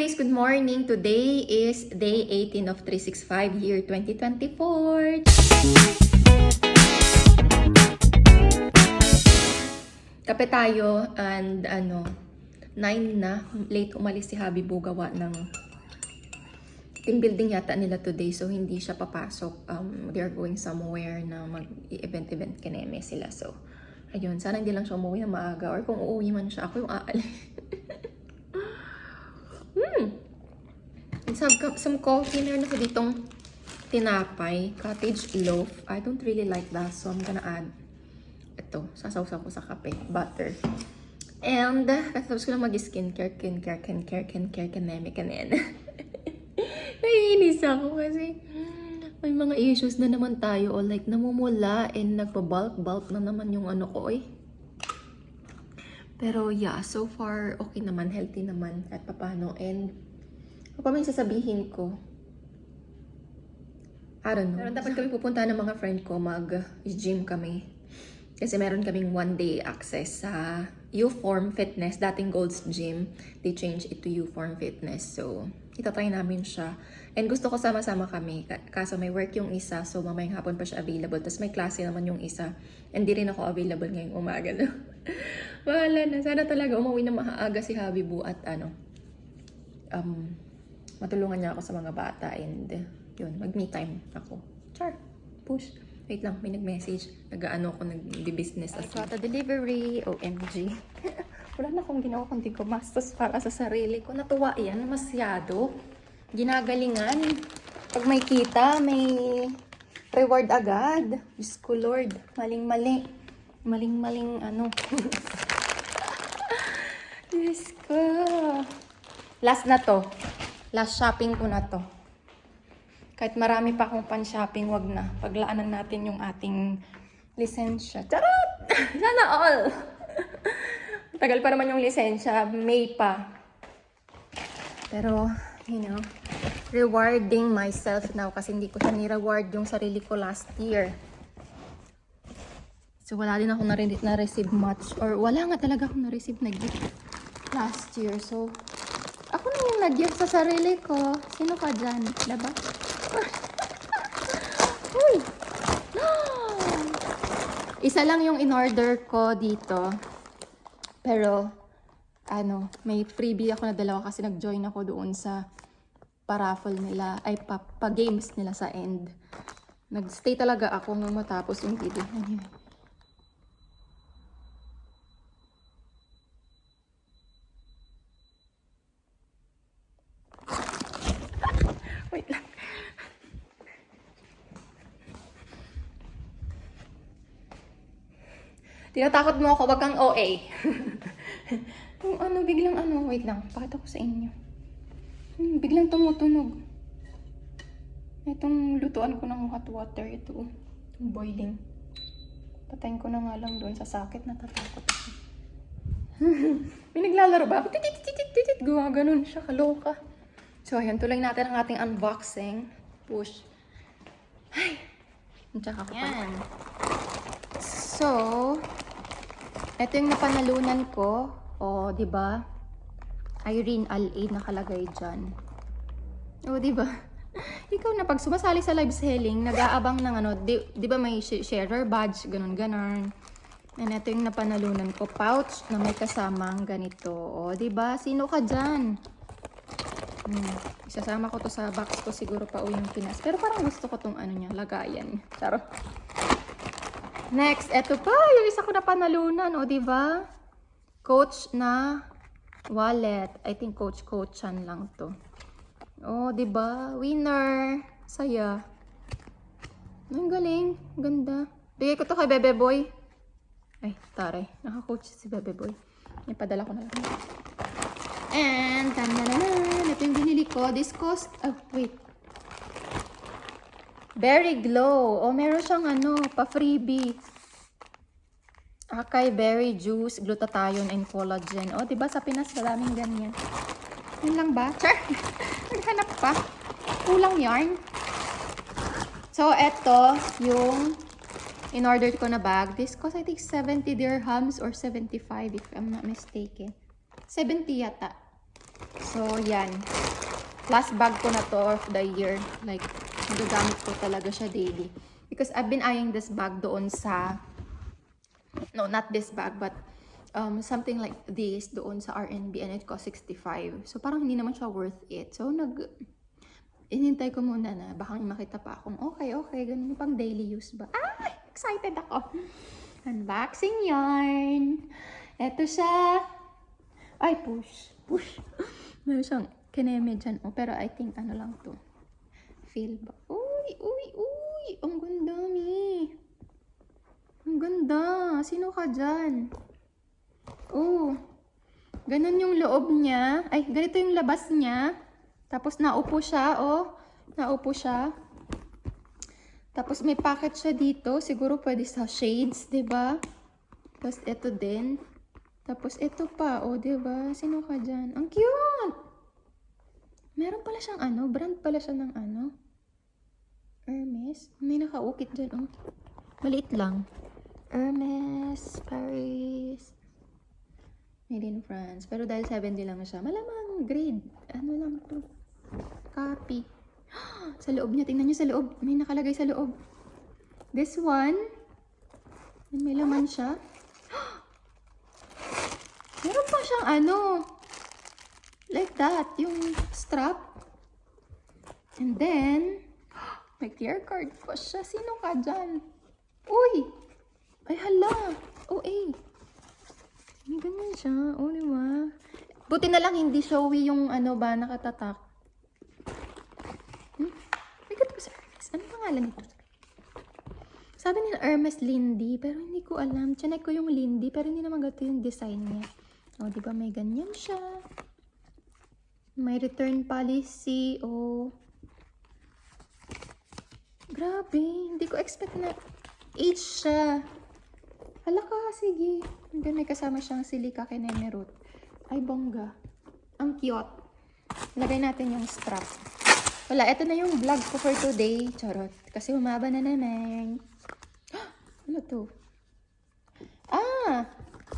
Barbie, good morning. Today is day 18 of 365 year 2024. Kape tayo and ano, 9 na. Late umalis si Habibu gawa ng team building yata nila today so hindi siya papasok. Um, they're going somewhere na mag-event-event kineme sila. So, ayun, sana hindi lang siya umuwi na maaga or kung uuwi man siya, ako yung aalis. hmm. Some, some coffee, meron ako ditong tinapay, cottage loaf. I don't really like that so I'm gonna add ito, sasawsaw ko sa kape, butter. And, katapos ko lang mag-skincare, skincare, skincare, skincare, kaneme, kanen. Naiinis ako kasi may mga issues na naman tayo o like namumula and nagpa-bulk-bulk na naman yung ano ko eh. Pero yeah, so far okay naman, healthy naman at papano. And ano pa may sasabihin ko? I don't know. Meron dapat kami pupunta ng mga friend ko, mag-gym kami. Kasi meron kaming one day access sa U-Form Fitness, dating Gold's Gym. They changed it to U-Form Fitness. So, itatry namin siya. And gusto ko sama-sama kami. Ka- Kaso may work yung isa, so mamayang hapon pa siya available. Tapos may klase naman yung isa. And di rin ako available ngayong umaga. No? Wala na. Sana talaga umuwi na maaga si Habibu at ano, um, matulungan niya ako sa mga bata and yun, mag-me time ako. Char, push. Wait lang, may nag-message. Nag-ano ako, nag-business as well. delivery, OMG. Wala na akong ginawa kundi gumastos para sa sarili ko. Natuwa yan, masyado. Ginagalingan. Pag may kita, may reward agad. Diyos ko, Lord. Maling-mali. Maling-maling ano. Diyos ko. Last na to. Last shopping ko na to. Kahit marami pa akong pan-shopping, wag na. Paglaanan natin yung ating lisensya. Charot! Sana all! Tagal pa naman yung lisensya. May pa. Pero, you know, rewarding myself now kasi hindi ko siya ni-reward yung sarili ko last year. So, wala din ako na- na-receive much. Or wala nga talaga ako na-receive na gift last year. So, yung nag-gift sa sarili ko. Sino ka dyan? Diba? Uy! Isa lang yung in-order ko dito. Pero, ano, may freebie ako na dalawa kasi nag-join ako doon sa paraffle nila, ay pa, pa-games nila sa end. Nag-stay talaga ako nung matapos yung video. Anyway. Tinatakot mo ako, wag kang OA. Yung ano, biglang ano, wait lang, pakita ko sa inyo. Hmm, biglang tumutunog. Itong lutuan ko ng hot water, ito, itong boiling. Patayin ko na nga lang doon sa sakit, natatakot ako. May naglalaro ba? Titit, titit, titit, gawa ganun siya, kaloka. So, ayun, tuloy natin ang ating unboxing. Push. Ay! Tsaka ko pa. So, ito yung napanalunan ko. O, di ba? Irene Al-A nakalagay dyan. O, di ba? Ikaw na pag sumasali sa live selling, nag-aabang ng ano, di, di ba may sh- sharer badge, ganun ganon And ito yung napanalunan ko, pouch na may kasamang ganito. O, di ba? Sino ka dyan? Hmm. Isasama ko to sa box ko siguro pa uwi ng Pinas. Pero parang gusto ko tong ano niya, lagayan. Charot. Next, eto pa, yung isa ko na panalunan, o, di ba? Coach na wallet. I think coach coachan lang to. Oh, 'di ba? Winner. Saya. Ang galing, ganda. Bigay ko to kay Bebe Boy. Ay, taray. Naka-coach si Bebe Boy. Ipadala ko na lang. And, tanananan. Ito yung binili ko. This cost, oh, wait. Berry Glow. Oh, meron siyang ano, pa-freebie. Acai berry juice, glutathione, and collagen. O, di ba sa Pinas maraming ganyan. Yun lang ba? Char! Naghanap pa. Kulang yarn. So, eto yung in-order ko na bag. This cost, I think, 70 dirhams or 75 if I'm not mistaken. 70 yata. So, yan. Last bag ko na to of the year. Like, nagagamit ko talaga siya daily. Because I've been eyeing this bag doon sa... No, not this bag, but um, something like this doon sa RNB and it cost 65. So, parang hindi naman siya worth it. So, nag... Inintay ko muna na baka makita pa akong okay, okay, ganun pang daily use ba. Ah! Excited ako! Unboxing yarn! Eto siya! Ay, push. Push. Meron siyang kineme dyan. Oh, pero I think ano lang to. Feel ba? Uy, uy, uy! Ang ganda, mi. Ang ganda. Sino ka dyan? Oh. Ganun yung loob niya. Ay, ganito yung labas niya. Tapos naupo siya, oh. Naupo siya. Tapos may packet siya dito. Siguro pwede sa shades, ba? Tapos ito din. Tapos ito pa, oh, ba? Sino ka diyan? Ang cute. Meron pala siyang ano, brand pala siya ng ano. Hermes. May nakaukit diyan, oh. Maliit lang. Hermes, Paris. Made in France. Pero dahil 70 lang siya, malamang grade. Ano lang to? Copy. Sa loob niya, tingnan niyo sa loob. May nakalagay sa loob. This one, may laman siya. Meron pa siyang ano, like that, yung strap. And then, may clear card pa siya. Sino ka dyan? Uy! Ay, hala! Eh. May ganyan siya. Oh, di? Buti na lang hindi showy yung ano ba, nakatatak. Hmm? Bigat ko sa Hermes. Ano pangalan nito? Sabi nila Hermes Lindy, pero hindi ko alam. Chinek ko yung Lindy, pero hindi naman gato yung design niya. O, di ba may ganyan siya? May return policy, o... Grabe, hindi ko expect na age siya. Hala ka, sige. And may kasama siyang silika kineme root. Ay, bongga. Ang cute. Lagay natin yung strap. Wala, ito na yung vlog ko for today. Charot. Kasi humaba na naman. Ano to? Ah!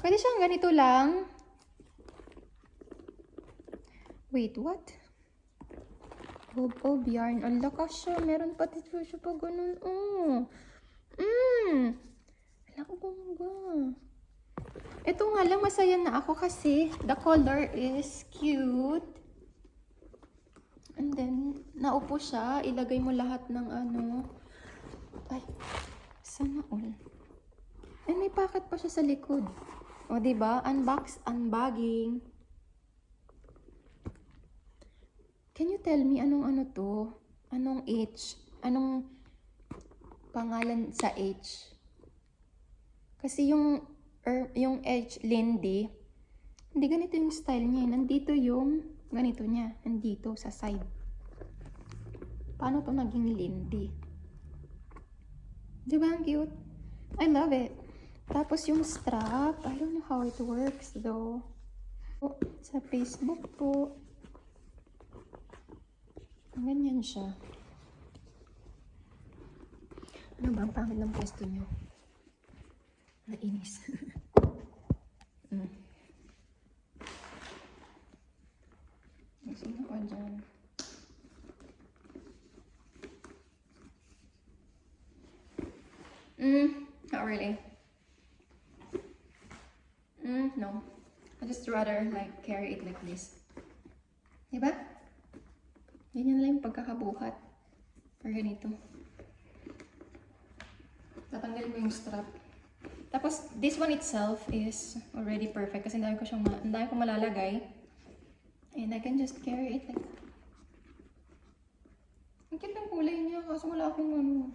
Pwede siyang ganito lang. Wait, what? Bob of yarn. Ang lakas siya. Meron pati siya pa ganun. Oh. Mmm. Alam ko bongga. Ito nga lang, masaya na ako kasi the color is cute. And then, naupo siya. Ilagay mo lahat ng ano. Ay, sana all. And may packet pa siya sa likod. O, ba? Unbox, unbagging. Can you tell me anong ano to? Anong H? Anong pangalan sa H? Kasi yung er, yung H Lindy, hindi ganito yung style niya. eh. Nandito yung ganito niya. Nandito sa side. Paano to naging Lindy? Di ba ang cute? I love it. Tapos yung strap, I don't know how it works though. Po, Sa Facebook po. Ganyan siya. Ano ba ang pangit ng pwesto niyo? Nainis. mm. Sino ka dyan? Mm, not really. Mm, no. I just rather like carry it like this. Diba? Ganyan lang yung pagkakabuhat. Or ganito. Tatanggalin mo yung strap. Tapos, this one itself is already perfect kasi dami ko siyang dami ko malalagay. And I can just carry it like that. Ang cute ng kulay niya kaso wala akong ano,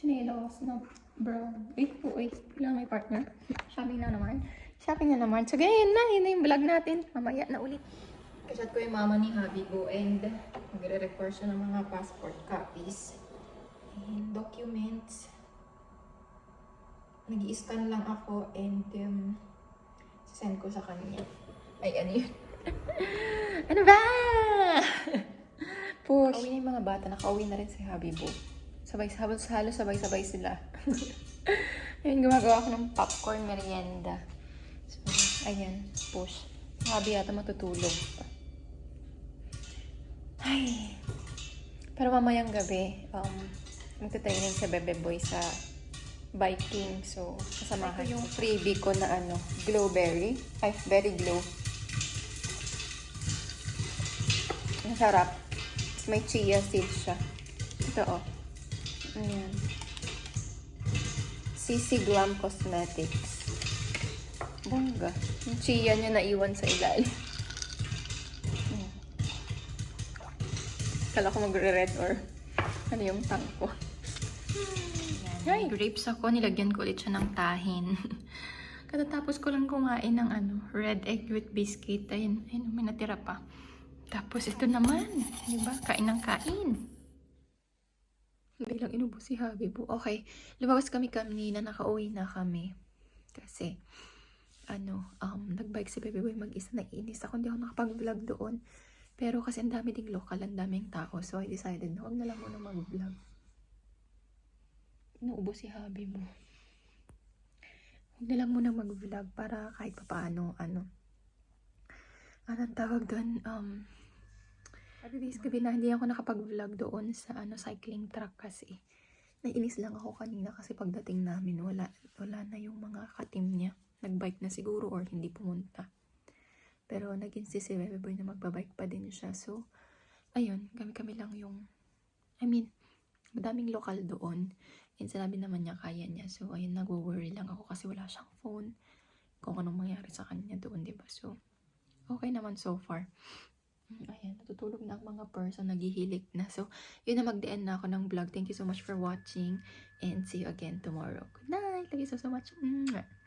chinelos na brown. Uy, uy, kailangan may partner. Shopping na naman. Shopping na naman. So, ganyan na. Yun na yung vlog natin. Mamaya na ulit. Kasat ko yung mama ni Habibo and magre-record siya ng mga passport copies and documents. nag scan lang ako and um, send ko sa kanya. Ay, ano yun? ano ba? Push. Uwi na yung mga bata. Nakauwi na rin si Habibo. Sabay, halos, halos sabay-sabay sila. Ayun, gumagawa ako ng popcorn merienda. So, ayan, push. Habi yata matutulog pa. Ay. Pero mamayang gabi, um, magta-training sa Bebe Boy sa biking. So, kasamahan ko yung freebie ko na ano, glowberry. Ay, berry glow. Ang sarap. May chia seeds siya. Ito, oh. Ayan. CC Glam Cosmetics. Bongga. Yung chia niya naiwan sa ilalim. Kala ko magre-red or ano yung tang ko. Ay, grapes ako. Nilagyan ko ulit siya ng tahin. Katatapos ko lang kumain ng ano, red egg with biscuit. Ayun, ayun, may natira pa. Tapos ito naman, di ba? Kain ng kain. Bilang inubos si Habibu. Okay, lumabas kami kanina, nakauwi na kami. Kasi, ano, um, nagbike si Baby Boy mag-isa. Naiinis ako, hindi ako nakapag-vlog doon. Pero kasi ang dami ding local, ang daming tao. So, I decided na huwag na lang muna mag-vlog. Inuubos si Habibu. Huwag na lang muna mag-vlog para kahit papaano, ano, anong tawag doon, um, bis gabi na hindi ako nakapag-vlog doon sa ano cycling track kasi naiinis lang ako kanina kasi pagdating namin wala wala na yung mga katim niya. Nagbike na siguro or hindi pumunta. Pero nag-insist si Bebe Boy na magbabike pa din siya. So, ayun, kami-kami lang yung I mean, madaming lokal doon. And sinabi naman niya kaya niya. So, ayun, nag-worry lang ako kasi wala siyang phone. Kung anong mangyari sa kanya doon, di ba? So, okay naman so far. Ayan, natutulog na ang mga person, naghihilik na. So, yun na mag-end na ako ng vlog. Thank you so much for watching and see you again tomorrow. Good night! Thank you so, so much. Mwah!